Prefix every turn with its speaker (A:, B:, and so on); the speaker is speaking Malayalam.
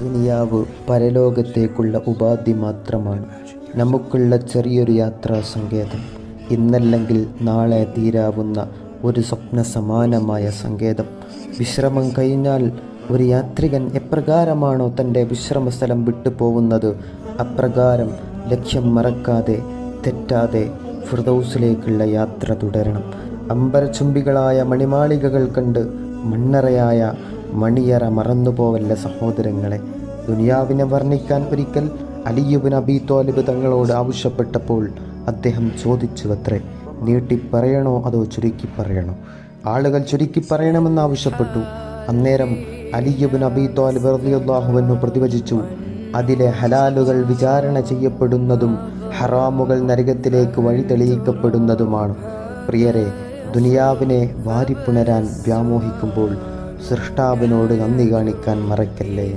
A: ദുനിയാവ് പരലോകത്തേക്കുള്ള ഉപാധി മാത്രമാണ്. നമുക്കുള്ള ചെറിയൊരു യാത്രാ സങ്കേതം. ഇന്നല്ലെങ്കിൽ നാളെ തീരാവുന്ന ഒരു സ്വപ്ന സമാനമായ സങ്കേതം. വിശ്രമം കഴിഞ്ഞാൽ ഒരു യാത്രികൻ എപ്രകാരമാണോ തന്റെ വിശ്രമസ്ഥലം വിട്ടു പോകുന്നത്? അപ്രകാരം ലക്ഷ്യം മറക്കാതെ തെറ്റാതെ ഫിർദൌസിലേക്കുള്ള യാത്ര തുടരണം. അമ്പരചുംബികളായ മണിമാളികകൾ കണ്ട് മണ്ണറയായ മണിയറ മറന്നുപോവല്ല സഹോദരങ്ങളെ. ദുനിയാവിനെ വർണിക്കാൻ ഒരിക്കൽ അലിയുബിൻ അബി തോലിബ് തങ്ങളോട് ആവശ്യപ്പെട്ടപ്പോൾ അദ്ദേഹം ചോദിച്ചുവത്രേ നീട്ടി പറയണോ അതോ ചുരുക്കി പറയണോ ആളുകൾ ചുരുക്കി പറയണമെന്ന് ആവശ്യപ്പെട്ടു. അന്നേരം അലിയുബിൻ അബി തോലിബ് റളിയല്ലാഹുവിനു പ്രതിവചിച്ചു അതിലെ ഹലാലുകൾ വിചാരണ ചെയ്യപ്പെടുന്നതും ഹറാമുകൾ നരകത്തിലേക്ക് വഴി തെളിയിക്കപ്പെടുന്നതുമാണ്. പ്രിയരെ ദുനിയാവിനെ വാരിപ്പുണരാൻ വ്യാമോഹിക്കുമ്പോൾ സൃഷ്ടാവിനോട് നന്ദി കാണിക്കാൻ മറക്കല്ലേ?